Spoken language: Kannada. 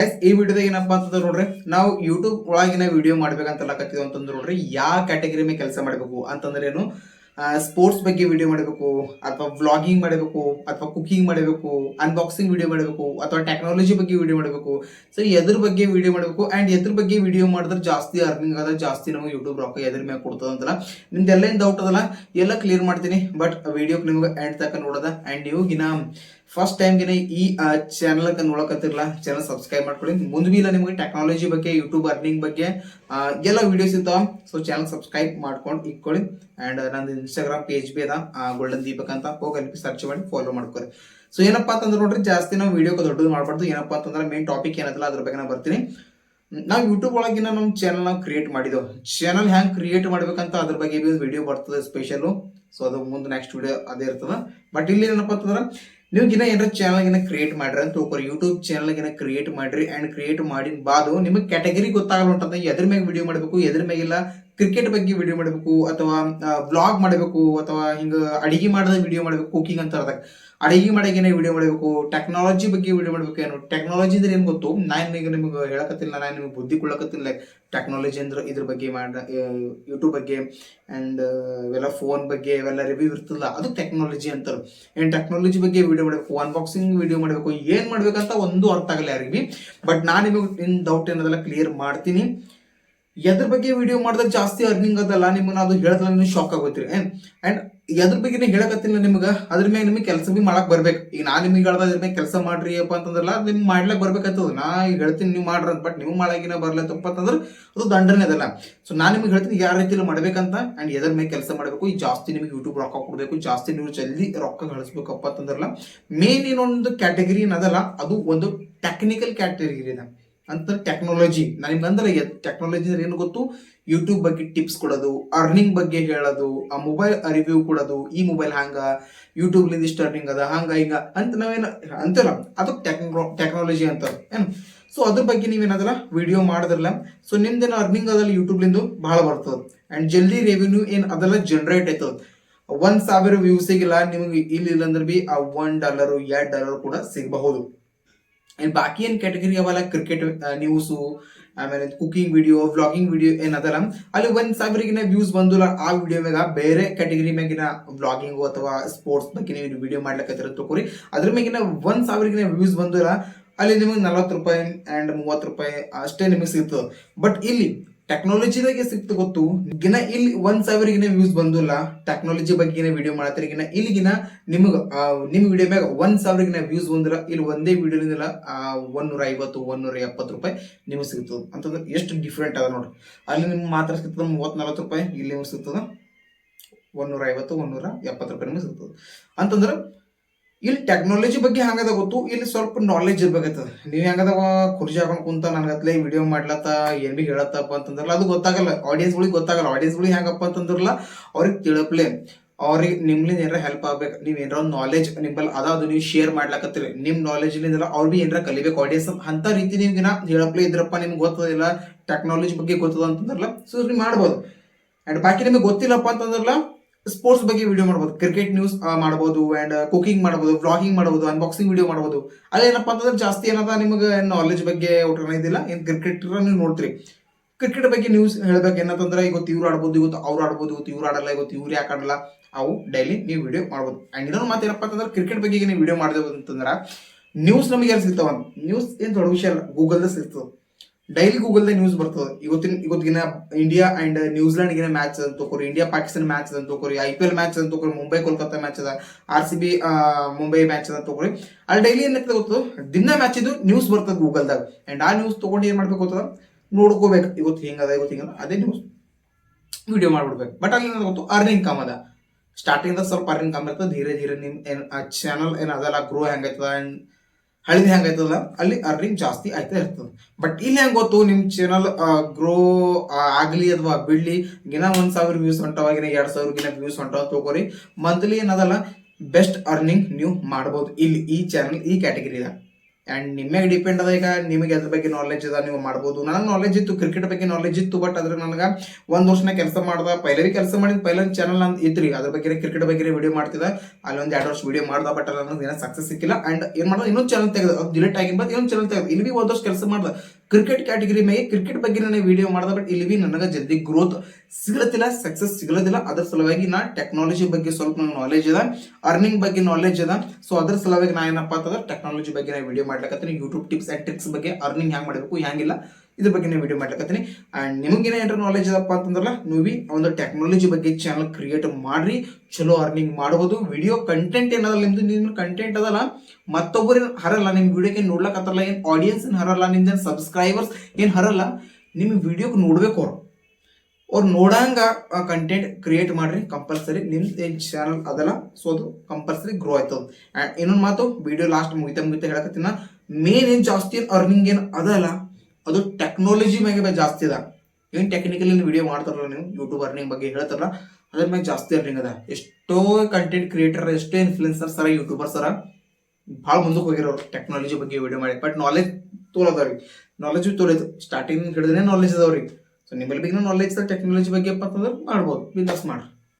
ಈ ವಿಡಿಯೋದಾಗ ಏನಪ್ಪಾ ಅಂತಂದ್ರೆ ನೋಡ್ರಿ, ನಾವು ಯೂಟ್ಯೂಬ್ ಒಳಗಿನ ವಿಡಿಯೋ ಮಾಡ್ಬೇಕಂತ ಕತ್ತಿದ್ವು ಅಂತಂದ್ರೆ ನೋಡ್ರಿ, ಯಾವ ಕ್ಯಾಟಗರಿ ಮೇಲೆ ಕೆಲಸ ಮಾಡಬೇಕು ಅಂತಂದ್ರೆ ಏನು ಸ್ಪೋರ್ಟ್ಸ್ ಬಗ್ಗೆ ವಿಡಿಯೋ ಮಾಡಬೇಕು, ಅಥವಾ ವ್ಲಾಗಿಂಗ್ ಮಾಡಬೇಕು, ಅಥವಾ ಕುಕಿಂಗ್ ಮಾಡಬೇಕು ಅನ್ಬಾಕ್ಸಿಂಗ್ ವಿಡಿಯೋ ಮಾಡಬೇಕು, ಅಥವಾ ಟೆಕ್ನಾಲಜಿ ಬಗ್ಗೆ ವಿಡಿಯೋ ಮಾಡಬೇಕು. ಸೊ ಎದ್ರ ಬಗ್ಗೆ ವಿಡಿಯೋ ಮಾಡಬೇಕು ಆ್ಯಂಡ್ ಎದ್ರ ಬಗ್ಗೆ ವಿಡಿಯೋ ಮಾಡಿದ್ರೆ ಜಾಸ್ತಿ ಅರ್ನಿಂಗ್ ಆದ್ರೆ ಜಾಸ್ತಿ ನಮಗೆ ಯೂಟ್ಯೂಬ್ ರೊಕ್ಕ ಎದ್ರ ಮೇಲೆ ಕೊಡ್ತದ ಅಂತಲ್ಲ, ನಿಮ್ದೆಲ್ಲ ಏನು ಡೌಟ್ ಅದಲ್ಲ, ಎಲ್ಲ ಕ್ಲಿಯರ್ ಮಾಡ್ತೀನಿ. ಬಟ್ ವಿಡಿಯೋ ನಿಮ್ಗೆ ಎಂಡ್ ತನಕ ನೋಡೋದ ಅಂಡ್ ನೀವು ಫಸ್ಟ್ ಟೈಮ್ಗೆ ಈ ಚಾನಲ್ ನೋಡಕತ್ತಿರಲ್ಲ ಚಾನಲ್ ಸಬ್ಸ್ಕ್ರೈಬ್ ಮಾಡ್ಕೊಳ್ಳಿ. ಮುಂದೆ ಇಲ್ಲ ನಿಮಗೆ ಟೆಕ್ನಾಲಜಿ ಬಗ್ಗೆ ಯೂಟ್ಯೂಬ್ ಅರ್ನಿಂಗ್ ಬಗ್ಗೆ ಎಲ್ಲ ವಿಡಿಯೋಸ್ ಇರ್ತಾವ. ಸೊ ಚಾನಲ್ ಸಬ್ಸ್ಕ್ರೈಬ್ ಮಾಡ್ಕೊಂಡು ಇಟ್ಕೊಳ್ಳಿ. ಅಂಡ್ ನಂದು ಇನ್ಸ್ಟಾಗ್ರಾಮ್ ಪೇಜ್ ಬಿ ಅದ. ಗೋಲ್ಡನ್ ದೀಪಕ್ ಅಂತ ಹೋಗಿ ಅಲ್ಲಿ ಸರ್ಚ್ ಮಾಡಿ ಫಾಲೋ ಮಾಡ್ಕೊರಿ ಸೊ ಏನಪ್ಪಾ ಅಂತಂದ್ರೆ ನೋಡ್ರಿ, ಜಾಸ್ತಿ ನಾವು ವಿಡಿಯೋ ದೊಡ್ಡದು ಮಾಡ್ಬಾರ್ದು. ಏನಪ್ಪಾ ಅಂತಂದ್ರೆ ಮೇನ್ ಟಾಪಿಕ್ ಏನದಲ್ಲ ಅದ್ರ ಬಗ್ಗೆ ನಾನು ಬರ್ತೀನಿ. ನಾವು ಯೂಟ್ಯೂಬ್ ಒಳಗಿನ ನಮ್ಮ ಚಾನಲ್ ನಾವು ಕ್ರಿಯೇಟ್ ಮಾಡಿದೆವು. ಚಾನಲ್ ಹ್ಯಾಂಗ್ ಕ್ರಿಯೇಟ್ ಮಾಡ್ಬೇಕಂತ ಅದ್ರ ಬಗ್ಗೆ ಬಿ ವಿಡಿಯೋ ಬರ್ತದೆ ಸ್ಪೆಷಲು ಸೊ ಅದು ಮುಂದೆ ನೆಕ್ಸ್ಟ್ ವಿಡಿಯೋ ಅದೇ ಇರ್ತದೆ. ಬಟ್ ಇಲ್ಲಿ ಏನಪ್ಪಾ ಅಂತಂದ್ರೆ ನೀವು ಗಿನ ಏನಾರ ಚಾನಲ್ ಗಿನ ಕ್ರಿಯೇಟ್ ಮಾಡ್ರಿ ಅಂತ ಹೋಗ್ರಿ ಯೂಟ್ಯೂಬ್ ಚಾನಲ್ ಗಿನ ಕ್ರಿಯೇಟ್ ಮಾಡ್ರಿ ಅಂಡ್ ಕ್ರಿಯೇಟ್ ಮಾಡಿದ ಬಾದು ನಿಮಗೆ ಕ್ಯಾಟಗರಿ ಗೊತ್ತಾಗಲ್ಲ ಉಂಟಂತ ಎದ್ರ ಮ್ಯಾಗ ವಿಡಿಯೋ ಮಾಡಬೇಕು, ಎದ್ರ ಮ್ಯಾಗಿಲ್ಲ ಕ್ರಿಕೆಟ್ ಬಗ್ಗೆ ವಿಡಿಯೋ ಮಾಡಬೇಕು ಅಥವಾ ವ್ಲಾಗ್ ಮಾಡಬೇಕು ಅಥವಾ ಹಿಂಗ ಅಡಿಗೆ ಮಾಡದ ವಿಡಿಯೋ ಮಾಡಬೇಕು ಕುಕಿಂಗ್ ಅಂತ ಅರ್ಧ ಅಡಿಗೆ ಮಾಡಾಗೇನೆ ವಿಡಿಯೋ ಮಾಡಬೇಕು ಟೆಕ್ನಾಲಜಿ ಬಗ್ಗೆ ವಿಡಿಯೋ ಮಾಡಬೇಕು ಏನು? ಟೆಕ್ನಾಲಜಿ ಅಂದ್ರೆ ಏನು ಗೊತ್ತು? ನಾನು ಈಗ ನಿಮ್ಗೆ ಹೇಳಕತ್ತಿಲ್ಲ ನಾನು ನಿಮಗೆ ಬುದ್ಧಿ ಕೊಡಕತ್ತಿಲ್ಲ ಟೆಕ್ನಾಲಜಿ ಅಂದ್ರೆ ಇದ್ರ ಬಗ್ಗೆ ಮಾಡ ಯೂಟ್ಯೂಬ್ ಬಗ್ಗೆ ಆ್ಯಂಡ್ ಇವೆಲ್ಲ ಫೋನ್ ಬಗ್ಗೆ ಇವೆಲ್ಲ ರಿವ್ಯೂ ಇರ್ತಲ್ಲ ಅದು ಟೆಕ್ನಾಲಜಿ ಅಂತಾರೆ. ಏನು ಟೆಕ್ನಾಲಜಿ ಬಗ್ಗೆ ವಿಡಿಯೋ ಮಾಡಬೇಕು ಅನ್ಬಾಕ್ಸಿಂಗ್ ವಿಡಿಯೋ ಮಾಡಬೇಕು, ಏನು ಮಾಡ್ಬೇಕಂತ ಒಂದು ಅರ್ಥ ಆಗಲ್ಲ ಯಾರಿಗೂ ಬಟ್ ನಾನು ನಿಮಗೆ ಇನ್ ಡೌಟ್ ಏನದಲ್ಲ ಕ್ಲಿಯರ್ ಮಾಡ್ತೀನಿ. ಎದ್ರ ಬಗ್ಗೆ ವಿಡಿಯೋ ಮಾಡಿದ್ರೆ ಜಾಸ್ತಿ ಅರ್ನಿಂಗ್ ಅದಲ್ಲ ನಿಮ್ಮನ್ನ ಅದು ಹೇಳಿದ್ರೆ ನೀವು ಶಾಕ್ ಆಗೋತ್ರಿ ಅಂಡ್ ಎದ್ರ ಬಗ್ಗೆ ಹೇಳಕತ್ತಿಲ್ಲ ನಿಮ್ಗೆ, ಅದ್ರ ಮೇಲೆ ನಿಮಗೆ ಕೆಲಸ ಬಿ ಮಾಡಕ್ ಬರ್ಬೇಕು. ಈಗ ನಾನು ನಿಮಗೆ ಹೇಳ್ದ ಅದ್ರ ಮೇಲೆ ಕೆಲಸ ಮಾಡ್ರಿ ಅಪ್ಪ ಅಂತಂದ್ರಲ್ಲ ನಿಮ್ಗೆ ಮಾಡ್ಲಕ್ ಬರ್ಬೇಕಾಗ್ತದ ನಾ ಈಗ ಹೇಳ್ತೀನಿ ನೀವು ಮಾಡ್ರಿ ಬಟ್ ನೀವು ಮಾಡಾಗಿನ ಬರ್ಲತ್ತಪ್ಪ ಅಂತಂದ್ರೆ ಅದು ದಂಡನೆ ಅದಲ್ಲ. ಸೊ ನಾನು ನಿಮ್ಗೆ ಹೇಳ್ತೀನಿ ಯಾವ ರೀತಿಯಲ್ಲಿ ಮಾಡ್ಬೇಕಂತ ಅಂಡ್ ಎದ್ರ ಮೇಲೆ ಕೆಲಸ ಮಾಡಬೇಕು, ಈ ಜಾಸ್ತಿ ನಿಮಗೆ ಯೂಟ್ಯೂಬ್ ರೊಕ್ಕ ಕೊಡಬೇಕು, ಜಾಸ್ತಿ ನೀವು ಜಲ್ದಿ ರೊಕ್ಕ ಗಳಿಸ್ಬೇಕಪ್ಪ ಅಂತಂದ್ರಲ್ಲ ಮೇನ್ ಏನೊಂದು ಕ್ಯಾಟಗರಿ ಏನದಲ್ಲ, ಅದು ಒಂದು ಟೆಕ್ನಿಕಲ್ ಕ್ಯಾಟಗರಿ ಇದೆ. ಅಂತ ಟೆಕ್ನಾಲಜಿ ನಾನು ನಿಮ್ಗೆ ಅಂದ್ರೆ ಟೆಕ್ನಾಲಜಿ ಅಂದ್ರೆ ಏನು ಗೊತ್ತು? ಯೂಟ್ಯೂಬ್ ಬಗ್ಗೆ ಟಿಪ್ಸ್ ಕೊಡೋದು ಅರ್ನಿಂಗ್ ಬಗ್ಗೆ ಹೇಳೋದು, ಆ ಮೊಬೈಲ್ ರಿವ್ಯೂ ಕೊಡೋದು, ಈ ಮೊಬೈಲ್ ಹಂಗ ಯೂಟ್ಯೂಬ್ ಲಿಂದ ಇಷ್ಟು ಅರ್ನಿಂಗ್ ಅದ, ಹಂಗ, ಹಿಂಗ ಅಂತ ನಾವೇನು ಅಂತಲ್ಲ. ಅದು ಟೆಕ್ನೋ ಟೆಕ್ನಾಲಜಿ ಅಂತ ಏನು? ಸೊ ಅದ್ರ ಬಗ್ಗೆ ನೀವೇನದಲ್ಲ ವಿಡಿಯೋ ಮಾಡಿದ್ರಲ್ಲ ಸೊ ನಿಮ್ದೇನು ಅರ್ನಿಂಗ್ ಅದಲ್ಲ ಯೂಟ್ಯೂಬ್ಲಿಂದ ಭಾಳ ಬರ್ತದೆ. ಆ್ಯಂಡ್ ಜಲ್ದಿ ರೆವಿನ್ಯೂ ಏನು ಅದೆಲ್ಲ ಜನರೇಟ್ ಆಯ್ತದ. ಒಂದು ಸಾವಿರ ವ್ಯೂಸಿಗಿಲ್ಲ ನಿಮಗೆ ಇಲ್ಲಿ ಇಲ್ಲಂದ್ರೆ ಬಿ, ಆ ಒನ್ ಡಾಲರು ಎರಡು ಡಾಲರ್ ಕೂಡ ಸಿಗಬಹುದು. ಅಂಡ್ ಬಾಕಿ ಏನು ಕ್ಯಾಟಗರಿ ಅವಲ್ಲ ಕ್ರಿಕೆಟ್ ನ್ಯೂಸು ಆಮೇಲೆ ಕುಕಿಂಗ್ ವಿಡಿಯೋ ವ್ಲಾಗಿಂಗ್ ವಿಡಿಯೋ ಏನದಲ್ಲ, ಅಲ್ಲಿ ಒಂದ್ ಸಾವಿರಗಿನ ವ್ಯೂಸ್ ಬಂದಿಲ್ಲ. ಆ ವಿಡಿಯೋ ಮ್ಯಾಗ ಬೇರೆ ಕ್ಯಾಟಗರಿ ಮ್ಯಾಗಿನ ವ್ಲಾಗಿಂಗು ಅಥವಾ ಸ್ಪೋರ್ಟ್ಸ್ ಬಗ್ಗೆ ನೀವು ವಿಡಿಯೋ ಮಾಡ್ಲಿಕ್ಕೆ ತಗೋರಿ. ಅದ್ರ ಮ್ಯಾಗಿನ ಒಂದ್ ಸಾವಿರಗಿನ ವ್ಯೂಸ್ ಬಂದಿಲ್ಲ. ಅಲ್ಲಿ ನಿಮಗೆ ನಲವತ್ತು ರೂಪಾಯಿ ಅಂಡ್ ಮೂವತ್ತು ರೂಪಾಯಿ ಅಷ್ಟೇ ನಿಮಗೆ ಸಿಗ್ತದೆ. ಬಟ್ ಇಲ್ಲಿ ಟೆಕ್ನಾಲಜಿದಾಗೆ ಸಿಕ್ತು ಗೊತ್ತು. ಗಿನ ಇಲ್ಲಿ ಒಂದ್ ಸಾವಿರಗಿನ ವ್ಯೂಸ್ ಬಂದಿಲ್ಲ. ಟೆಕ್ನಾಲಜಿ ಬಗ್ಗೆ ವಿಡಿಯೋ ಮಾಡತ್ತಿರಗಿನ ಇಲ್ಲಿಗಿನ ನಿಮ್ಗೆ ನಿಮ್ ವಿಡಿಯೋ ಮ್ಯಾಗ ಒಂದ್ ಸಾವಿರಗಿನ ವ್ಯೂಸ್ ಬಂದಿಲ್ಲ. ಇಲ್ಲಿ ಒಂದೇ ವಿಡಿಯೋನಿಂದಲ್ಲ ಒಂದೂರ ಐವತ್ತು ಒಂದೂರ ಎಪ್ಪತ್ತು ರೂಪಾಯಿ ನಿಮಗೆ ಸಿಗ್ತದೆ. ಅಂತಂದ್ರೆ ಎಷ್ಟು ಡಿಫ್ರೆಂಟ್ ಅದ ನೋಡ್ರಿ. ಅಲ್ಲಿ ನಿಮ್ಗೆ ಮಾತ್ರ ಸಿಗ್ತದೆ ಮೂವತ್ತ್ ನಲವತ್ತು ರೂಪಾಯಿ, ಇಲ್ಲಿ ಸಿಗ್ತದ ಒಂದೂರ ಐವತ್ತು ಒಂದೂರ ಎಪ್ಪತ್ತು ರೂಪಾಯಿ ನಿಮಗೆ ಸಿಗ್ತದೆ. ಅಂತಂದ್ರೆ ಇಲ್ಲಿ ಟೆಕ್ನಾಲಜಿ ಬಗ್ಗೆ ಹಂಗದ ಗೊತ್ತು? ಇಲ್ಲಿ ಸ್ವಲ್ಪ ನಾಲೆಜ್ ಇರ್ಬೇಕಾಗ್ತದ. ನೀವು ಹೆಂಗದವ? ಕುರ್ಚಿ ಹಾಕೊಂಡು ಕುಂತ ನನಗತ್ಲೆ ವಿಡಿಯೋ ಮಾಡ್ಲತ್ತ, ಏನ್ ಬಿ ಹೇಳತ್ತಪ್ಪ ಅಂತಂದ್ರಲ್ಲ, ಅದು ಗೊತ್ತಾಗಲ್ಲ. ಆಡಿಯನ್ಸ್ಗಳಿಗೆ ಗೊತ್ತಾಗಲ್ಲ. ಆಡಿಯನ್ಸ್ಗಳಿಗೆ ಹೆಂಗಪ್ಪ ಅಂತಂದ್ರಲ್ಲ, ಅವ್ರಿಗೆ ತಿಳಪ್ಲೆ. ಅವ್ರಿಗೆ ನಿಮ್ಲಿಂದ ಏನಾರ ಹೆಲ್ಪ್ ಆಗ್ಬೇಕು. ನೀವ್ ಏನಾರ ಒಂದು ನಾಲೆಜ್ ಅದ ಅದು ನೀವು ಶೇರ್ ಮಾಡ್ಲಾಕತ್ತೀರಿ. ನಿಮ್ ನಾಲೆಜ್ ಅವ್ರ ಬಿ ಏನಾರ ಕಲಿಬೇಕು. ಆಡಿಯನ್ಸ್ ಅಂತ ರೀತಿ ನಿಮ್ಗಿನ ಹೇಳಪ್ಲೆ ಇದ್ರಪ್ಪ, ನಿಮ್ಗೆ ಗೊತ್ತದಿಲ್ಲ. ಟೆಕ್ನಾಲಜಿ ಬಗ್ಗೆ ಗೊತ್ತದ ಅಂತಂದ್ರಲ್ಲ ಸೊ ನೀವು ಮಾಡ್ಬೋದು. ಅಂಡ್ ಬಾಕಿ ನಿಮಗೆ ಗೊತ್ತಿಲ್ಲಪ್ಪ ಅಂತಂದ್ರಲ್ಲ ಸ್ಪೋರ್ಟ್ಸ್ ಬಗ್ಗೆ ವಿಡಿಯೋ ಮಾಡ್ಬೋದು. ಕ್ರಿಕೆಟ್ ನ್ಯೂಸ್ ಮಾಡ್ಬೋದು ಅಂಡ್ ಕುಕಿಂಗ್ ಮಾಡ್ಬೋದು ವ್ಲಾಗಿಂಗ್ ಮಾಡ್ಬೋದು ಅನ್ಬಾಕ್ಸಿಂಗ್ ವಿಡಿಯೋ ಮಾಡ್ಬೋದು. ಅದೇನಪ್ಪ ಅಂತಂದ್ರೆ ಜಾಸ್ತಿ ಏನದ ನಿಮಗೆ ನಾಲೆಜ್ ಬಗ್ಗೆ ಒಟ್ಟು ಇದಿಲ್ಲ. ಏನು ಕ್ರಿಕೆಟ್ ನೀವು ನೋಡ್ತೀರಿ. ಕ್ರಿಕೆಟ್ ಬಗ್ಗೆ ನ್ಯೂಸ್ ಹೇಳ್ಬೇಕು ಏನಂತಂದ್ರೆ ಇವತ್ತು ಇವ್ರು ಆಡ್ಬೋದು, ಇವತ್ತು ಅವ್ರು ಆಡ್ಬೋದು, ಇವತ್ತು ಇವ್ರು ಆಡಲ್ಲ, ಇವತ್ತು ಇವ್ರು ಯಾಕೆ ಆಡಲ್ಲ, ಅವು ಡೈಲಿ ನೀವು ವಿಡಿಯೋ ಮಾಡ್ಬೋದು. ಅಂಡ್ ಇನ್ನೊಂದು ಮಾತು ಏನಪ್ಪ ಅಂತಂದ್ರೆ ಕ್ರಿಕೆಟ್ ಬಗ್ಗೆ ನೀವು ವಿಡಿಯೋ ಮಾಡಿದೆವು ಅಂತಂದ್ರೆ ನ್ಯೂಸ್ ನಮಗೆ ಯಾರು ಸಿಗ್ತಾವ ನ್ಯೂಸ್ ಏನು ದೊಡ್ಡ ವಿಷಯ ಅಲ್ಲ ಗೂಗಲ್ದ ಸಿಗ್ತದೆ. ಡೈಲಿ ಗೂಗಲ್ದ ನ್ಯೂಸ್ ಬರ್ತದೆ. ಇವತ್ತಿನ ಇವತ್ತಿನ ಇಂಡಿಯಾ ಅಂಡ್ ನ್ಯೂಜಿಲೆಂಡ್ ಗಿನ ಮ್ಯಾಚ್ ಅಂತ ತಗೋರಿ ಇಂಡಿಯಾ ಪಾಕಿಸ್ತಾನ ಮ್ಯಾಚ್ ಅಂತ ತಗೋರಿ ಐ ಪಿ ಎಲ್ ಮ್ಯಾಚ್ ಅಂತ ತಗೋರಿ ಮುಂಬೈ ಕೋಲ್ಕತ್ತಾ ಮ್ಯಾಚ್ ಅದ R C B Mumbai match ಅಂತ ತಗೋರಿ ಅಲ್ಲಿ ಡೈಲಿ ಏನಾಗ್ತದೆ ಗೊತ್ತದ? ದಿನ ಮ್ಯಾಚ್ ಇದು ನ್ಯೂಸ್ ಬರ್ತದೆ ಗೂಗಲ್ದಾಗ ಅಂಡ್ ಆ ನ್ಯೂಸ್ ತಗೊಂಡು ಏನು ಮಾಡ್ಬೇಕು ಗೊತ್ತದ? ನೋಡ್ಕೋಬೇಕು. ಇವತ್ತು ಹಿಂಗದ ಇವತ್ತು ಹಿಂಗದ. ಅದೇ ನ್ಯೂಸ್ ವಿಡಿಯೋ ಮಾಡ್ಬಿಡ್ಬೇಕು. ಬಟ್ ಅಲ್ಲಿ ಏನಾದ್ರು ಗೊತ್ತು? ಅರ್ನಿಂಗ್ ಕಮ್ ಅದ. ಸ್ಟಾರ್ಟಿಂಗ್ ಸ್ವಲ್ಪ ಅರ್ನಿಂಗ್ ಕಮ್ ಇರ್ತದೆ. ಧೀರೆ ಧೀರೆ ನಿಮ್, ಏನ್ ಚಾನಲ್ ಏನದಲ್ಲ ಗ್ರೋ ಹೆಂಗೈತದ? ಅಂಡ್ ಹಳಿದ ಹೆಂಗೈತದ ಅಲ್ಲಿ ಅರ್ನಿಂಗ್ ಜಾಸ್ತಿ ಆಯ್ತಾ ಇರ್ತದೆ. ಬಟ್ ಇಲ್ಲಿ ಹೆಂಗ್ ಗೊತ್ತು? ನಿಮ್ ಚಾನಲ್ ಗ್ರೋ ಆಗ್ಲಿ ಅಥವಾ ಬಿಡ್ಲಿ ಗಿನ ಒಂದ್ ಸಾವಿರ ವ್ಯೂಸ್ ಹೊಂಟವಾಗಿನ ಎರಡ್ ಸಾವಿರ ವ್ಯೂಸ್ ಹೊಂಟವ ತಗೋರಿ ಮಂತ್ಲಿ ಏನದಲ್ಲ ಬೆಸ್ಟ್ ಅರ್ನಿಂಗ್ ನೀವು ಮಾಡ್ಬೋದು. ಇಲ್ಲಿ ಈ ಚಾನಲ್ ಈ ಕ್ಯಾಟಗರಿದಾಗ ಆ್ಯಂಡ್ ನಿಮಗೆ ಡಿಪೆಂಡ್ ಅದ ಈಗ ನಿಮಗೆ ಅದ್ರ ಬಗ್ಗೆ ನಾಲೆಜ್ ಅದ, ನೀವು ಮಾಡ್ಬೋದು. ನನಗೆ ನಾಲೆಜ್ ಇತ್ತು ಕ್ರಿಕೆಟ್ ಬಗ್ಗೆ ನಾಲೆಜ್ ಇತ್ತು ಬಟ್ ಅದ್ರ ನನಗೆ ಒಂದು ವರ್ಷನ ಕೆಲಸ ಮಾಡ್ದ, ಪೈಲರಿ ಕೆಲಸ ಮಾಡಿದ ಪೈಲನ್ ಚಾನಲ್ ಅಂತ ಇದ್ರಿ ಅದ್ರ ಬಗ್ಗೆ ಕ್ರಿಕೆಟ್ ಬಗ್ಗೆ ವಿಡಿಯೋ ಮಾಡ್ತಿದ್ದ. ಅಲ್ಲಿ ಒಂದು ಎರಡು ವರ್ಷ ವಿಡಿಯೋ ಮಾಡ್ದ ಬಟ್ ಅಲ್ಲಿ ನನಗೆ ಏನೋ ಸಕ್ಸಸ್ ಸಿಕ್ಕಿಲ್ಲ. ಆ್ಯಂಡ್ ಏನು ಮಾಡೋದು, ಇನ್ನೊಂದು ಚಾನಲ್ ತೆಗೆದು. ಅದು ಡಿಲೀಟ್ ಬಂದು ಇನ್ನೊಂದು ಚಾನಲ್ ತೆಗೆದು. ಇಲ್ಲಿ ಭೀ ಒಂದು ವರ್ಷ ಕೆಲಸ ಮಾಡ್ದ. ಕ್ರಿಕೆಟ್ ಕ್ಯಾಟಗರಿ ಮೇಲೆ ಕ್ರಿಕೆಟ್ ಬಗ್ಗೆ ನಾನು ವಿಡಿಯೋ ಮಾಡ್ದೆ ಬಟ್ ಇಲ್ಲಿ ಭೀ ನನಗೆ ಜಲ್ದಿ ಗ್ರೋತ್ ಸಿಗಲತ್ತಿಲ್ಲ ಸಕ್ಸಸ್ ಸಿಗಲತ್ತಿಲ್ಲ. ಅದ್ರ ಸಲುವಾಗಿ ನಾ ಟೆಕ್ನಾಲಜಿ ಬಗ್ಗೆ ಸ್ವಲ್ಪ ನಂಗೆ ನಾಲೆಜ್ ಅದ ಅರ್ನಿಂಗ್ ಬಗ್ಗೆ ನಾಲೆಜ್ ಅದ. ಸೊ ಅದ್ರ ಸಲುವಾಗಿ ನಾ ಏನಪ್ಪ ಅಂತಂದ್ರೆ ಟೆಕ್ನಾಲಜಿ ಬಗ್ಗೆ ನಾ ವಿಡಿಯೋ ಮಾಡ್ಲಕತ್ತೀನಿ. ಯೂಟ್ಯೂಬ್ ಟಿಪ್ಸ್ ಆ್ಯಂಡ್ ಟ್ರಿಕ್ಸ್ ಬಗ್ಗೆ ಅರ್ನಿಂಗ್ ಹೆಂಗೆ ಮಾಡಬೇಕು ಹ್ಯಾಂಗಿಲ್ಲ ಇದ್ರ ಬಗ್ಗೆ ವಿಡಿಯೋ ಮಾಡ್ಲಕತ್ತೀನಿ. ಆ್ಯಂಡ್ ನಿಮಗೇನ ಏನಾರ ನಾಲೆಜ್ ಅದಪ್ಪ ಅಂತಂದ್ರಲ್ಲ, ನೀವು ಬಿ ಒಂದು ಟೆಕ್ನಾಲಜಿ ಬಗ್ಗೆ ಚಾನಲ್ ಕ್ರಿಯೇಟ್ ಮಾಡ್ರಿ, ಚಲೋ ಅರ್ನಿಂಗ್ ಮಾಡ್ಬೋದು. ವಿಡಿಯೋ ಕಂಟೆಂಟ್ ಏನದಲ್ಲ ನಿಮ್ದು ನಿಮ್ಮ ಕಂಟೆಂಟ್ ಅದಲ್ಲ ಮತ್ತೊಬ್ಬರು ಹರಲ್ಲ ನಿಮ್ಮ ವಿಡಿಯೋಗೆ ನೋಡ್ಲಕತ್ತಲ್ಲ ಏನು ಆಡಿಯನ್ಸ್ ಏನು ಹರಲ್ಲ, ನಿಮ್ದೇನು ಸಬ್ಸ್ಕ್ರೈಬರ್ಸ್ ಏನು ಹರಲ್ಲ ನಿಮ್ಮ ವಿಡಿಯೋಗೆ ನೋಡ್ಬೇಕು ಅವ್ರು. ಅವ್ರು ನೋಡಂಗ ಕಂಟೆಂಟ್ ಕ್ರಿಯೇಟ್ ಮಾಡ್ರಿ ಕಂಪಲ್ಸರಿ ನಿಮ್ದು ಏನು ಚಾನಲ್ ಅದಲ್ಲ ಸೊ ಅದು ಕಂಪಲ್ಸರಿ ಗ್ರೋ ಆಯ್ತದ ಆ್ಯಂಡ್ ಇನ್ನೊಂದು ಮಾತು ವಿಡಿಯೋ ಲಾಸ್ಟ್ ಮುಗಿತಾ ಮುಗಿತ ಹೇಳಕತ್ತಿನ ಮೇನ್ ಏನು ಜಾಸ್ತಿ ಅರ್ನಿಂಗ್ ಏನು ಅದಲ್ಲ, ಅದು ಟೆಕ್ನಾಲಜಿ ಮ್ಯಾಗೆ ಜಾಸ್ತಿ ಅದ. ಏನು ಟೆಕ್ನಿಕಲಿ ವಿಡಿಯೋ ಮಾಡ್ತಾರಲ್ಲ ನೀವು ಯೂಟ್ಯೂಬ್ ಅರ್ನಿಂಗ್ ಬಗ್ಗೆ ಹೇಳ್ತಾರಲ್ಲ, ಅದ್ರ ಮ್ಯಾಗೆ ಜಾಸ್ತಿ ಅರ್ನಿಂಗ್ ಅದ. ಎಷ್ಟೋ ಕಂಟೆಂಟ್ ಕ್ರಿಯೇಟರ್ ಎಷ್ಟೋ ಇನ್ಫ್ಲುಯೆನ್ಸರ್ಸ್ ಸರ ಯೂಟ್ಯೂಬರ್ ಸರ, ಭಾಳ ಮುಂದಕ್ಕೆ ಹೋಗಿರೋರು ಟೆಕ್ನಾಲಜಿ ಬಗ್ಗೆ ವಿಡಿಯೋ ಮಾಡಿ. ಬಟ್ ನಾಲೆಜ್ ತೋಲದವ್ರಿ ನಾಲೆಜ್ ತೋಲೈತು ಸ್ಟಾರ್ಟಿಂಗ್ ಹಿಡಿದ್ರೆ ನಾಲೆಜ್ ಅದಾವ್ರಿಗೆ ಸೊ ನಿಮ್ಮಲ್ಲಿ ಬಿಗಿನ ನಾಲೆಜ್ ಟೆಕ್ನಾಲಜಿ ಬಗ್ಗೆ ಅಂತಂದ್ರೆ ಮಾಡ್ಬೋದು ಬಿಸ್ನೆಸ್ ಮಾಡ್ರಿ.